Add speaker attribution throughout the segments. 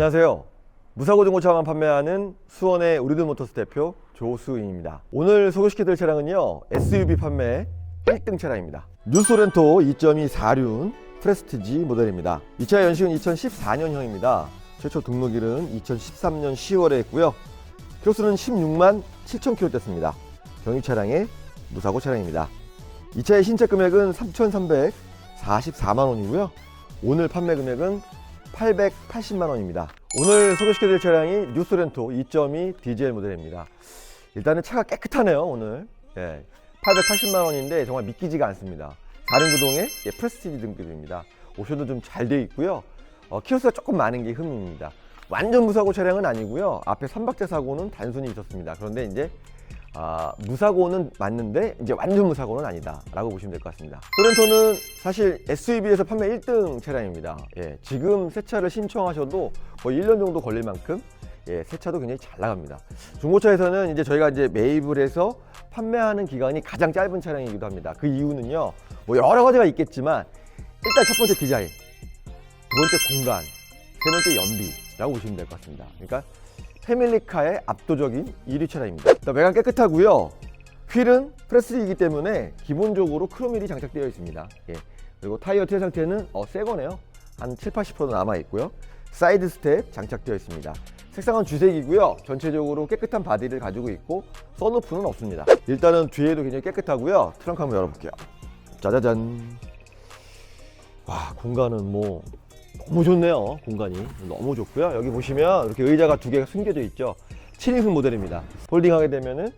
Speaker 1: 안녕하세요. 무사고 중고차만 판매하는 수원의 우리들 모터스 대표 조수인입니다. 오늘 소개시켜드릴 차량은요, SUV 판매 1등 차량입니다. 뉴소렌토 2.2 4륜 프레스티지 모델입니다. 이 차의 연식은 2014년형입니다. 최초 등록일은 2013년 10월에 했고요. 키로수는 16만 7천 킬로 됐습니다. 경유 차량의 무사고 차량입니다. 이 차의 신차 금액은 3,344만 원이고요. 오늘 판매 금액은 880만 원입니다. 오늘 소개시켜드릴 차량이 뉴소렌토 2.2 디젤 모델입니다. 일단은 차가 깨끗하네요, 오늘. 예, 880만 원인데 정말 믿기지가 않습니다. 다른 구동의 예, 프레스티지 등급입니다. 옵션도 좀잘돼 있고요. 어, 키로수가 조금 많은 게 흠입니다. 완전 무사고 차량은 아니고요. 앞에 선박대 사고는 단순히 있었습니다. 그런데 이제 아, 무사고는 맞는데 이제 완전 무사고는 아니다라고 보시면 될 것 같습니다. 소렌토는 사실 SUV에서 판매 1등 차량입니다. 예, 지금 새 차를 신청하셔도 거의 1년 정도 걸릴 만큼 예, 새 차도 굉장히 잘 나갑니다. 중고차에서는 이제 저희가 이제 매입을 해서 판매하는 기간이 가장 짧은 차량이기도 합니다. 그 이유는요, 뭐 여러 가지가 있겠지만 일단 첫 번째 디자인, 두 번째 공간, 세 번째 연비라고 보시면 될 것 같습니다. 그러니까 패밀리카의 압도적인 1위 차량입니다. 외관 깨끗하고요. 휠은 프레스이기 때문에 기본적으로 크롬휠이 장착되어 있습니다. 예. 그리고 타이어 태 상태는 어, 새 거네요. 한 7, 80% 남아 있고요. 사이드 스텝 장착되어 있습니다. 색상은 주색이고요. 전체적으로 깨끗한 바디를 가지고 있고 선루프는 없습니다. 일단은 뒤에도 굉장히 깨끗하고요. 트렁크 한번 열어볼게요. 짜자잔. 와 공간은 뭐 너무 좋네요. 공간이. 너무 좋고요. 여기 보시면 이렇게 의자가 두 개가 숨겨져 있죠. 7인승 모델입니다. 폴딩하게 되면은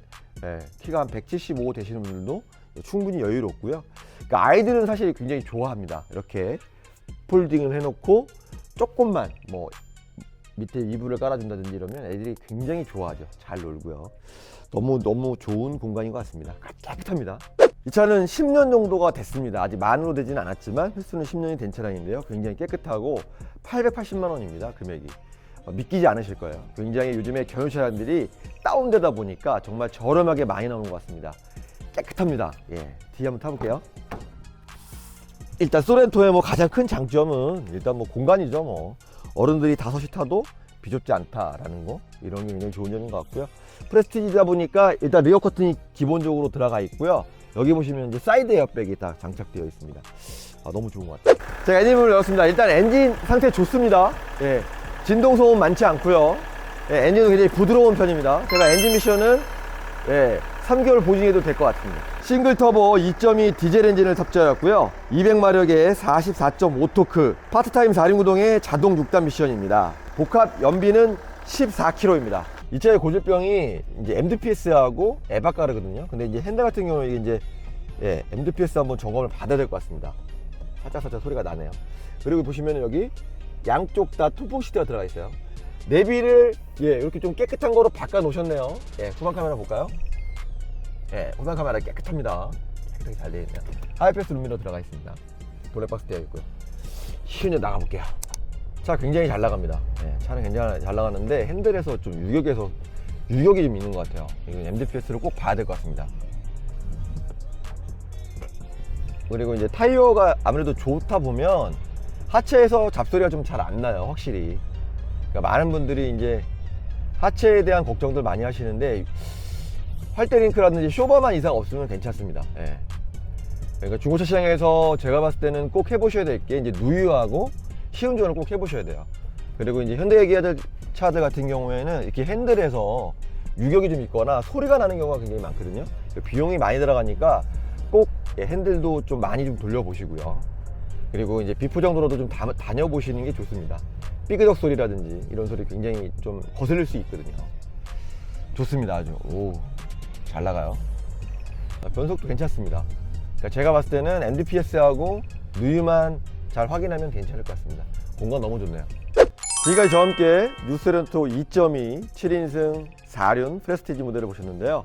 Speaker 1: 예, 키가 한 175 되시는 분들도 충분히 여유롭고요. 그러니까 아이들은 사실 굉장히 좋아합니다. 이렇게 폴딩을 해놓고 조금만 뭐 밑에 이불을 깔아준다든지 이러면 애들이 굉장히 좋아하죠. 잘 놀고요. 너무 너무 좋은 공간인 것 같습니다. 깨끗합니다 이 차는 10년 정도가 됐습니다. 아직 만으로 되진 않았지만 횟수는 10년이 된 차량인데요. 굉장히 깨끗하고 880만 원입니다. 금액이. 어, 믿기지 않으실 거예요. 굉장히 요즘에 경유 차량들이 다운되다 보니까 정말 저렴하게 많이 나오는 것 같습니다. 깨끗합니다. 예. 뒤에 한번 타볼게요. 일단 소렌토의 뭐 가장 큰 장점은 일단 뭐 공간이죠. 뭐 어른들이 다섯이 타도 비좁지 않다라는 거 이런 게 굉장히 좋은 점인 것 같고요. 프레스티지다 보니까 일단 리어 커튼이 기본적으로 들어가 있고요. 여기 보시면 이제 사이드 에어백이 다 장착되어 있습니다. 아, 너무 좋은 것 같아요. 제가 엔진을 열었습니다. 일단 엔진 상태 좋습니다. 예, 진동 소음 많지 않고요. 예, 엔진은 굉장히 부드러운 편입니다. 제가 엔진 미션은 예, 3개월 보증해도 될 것 같습니다. 싱글 터보 2.2 디젤 엔진을 탑재하였고요. 200마력의 44.5토크, 파트타임 4륜 구동의 자동 6단 미션입니다. 복합 연비는 14km입니다. 이 차의 고질병이 이제 MDPS하고 에바가르거든요. 근데 이제 핸들 같은 경우에 이제 예, MDPS 한번 점검을 받아야 될 것 같습니다. 살짝 살짝 소리가 나네요. 그리고 보시면 여기 양쪽 다 투폭 시트가 들어가 있어요. 내비를 예, 이렇게 좀 깨끗한 거로 바꿔 놓으셨네요. 예, 후방 카메라 볼까요? 예, 후방 카메라 깨끗합니다. 깨끗하게 잘 되어 있네요. 하이패스 룸미러 들어가 있습니다. 블랙박스 되어 있고요. 시운전 나가볼게요. 차 굉장히 잘 나갑니다. 예, 차는 굉장히 잘 나가는데 핸들에서 좀 유격에서 유격이 좀 있는 것 같아요. 이건 MDPS를 꼭 봐야 될 것 같습니다. 그리고 이제 타이어가 아무래도 좋다 보면 하체에서 잡소리가 좀 잘 안 나요, 확실히. 그러니까 많은 분들이 이제 하체에 대한 걱정들 많이 하시는데 활대링크라든지 쇼바만 이상 없으면 괜찮습니다. 예. 그러니까 중고차 시장에서 제가 봤을 때는 꼭 해보셔야 될 게 이제 누유하고 시운전을 꼭 해보셔야 돼요. 그리고 이제 현대 기아들 차들 같은 경우에는 이렇게 핸들에서 유격이 좀 있거나 소리가 나는 경우가 굉장히 많거든요. 비용이 많이 들어가니까 꼭 예, 핸들도 좀 많이 좀 돌려보시고요. 그리고 이제 비포 정도로도 좀 다, 다녀보시는 게 좋습니다. 삐그덕 소리라든지 이런 소리 굉장히 좀 거슬릴 수 있거든요. 좋습니다, 아주. 오, 잘 나가요. 아, 변속도 괜찮습니다. 그러니까 제가 봤을 때는 NDPS하고 누유만 잘 확인하면 괜찮을 것 같습니다. 공간 너무 좋네요. 지금까지 저와 함께 뉴스렌토 2.2 7인승 4륜 프레스티지 모델을 보셨는데요.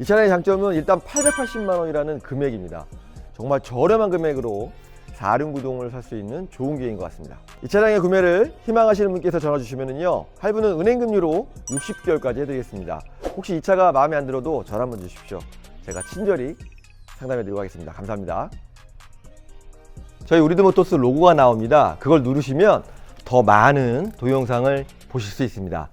Speaker 1: 이 차량의 장점은 일단 880만 원이라는 금액입니다. 정말 저렴한 금액으로 4륜 구동을 살 수 있는 좋은 기회인 것 같습니다. 이 차량의 구매를 희망하시는 분께서 전화 주시면요. 할부는 은행 금리로 60개월까지 해드리겠습니다. 혹시 이 차가 마음에 안 들어도 전화 한번 주십시오. 제가 친절히 상담해 드리고 하겠습니다. 감사합니다. 저희 우리드모토스 로고가 나옵니다. 그걸 누르시면 더 많은 동영상을 보실 수 있습니다.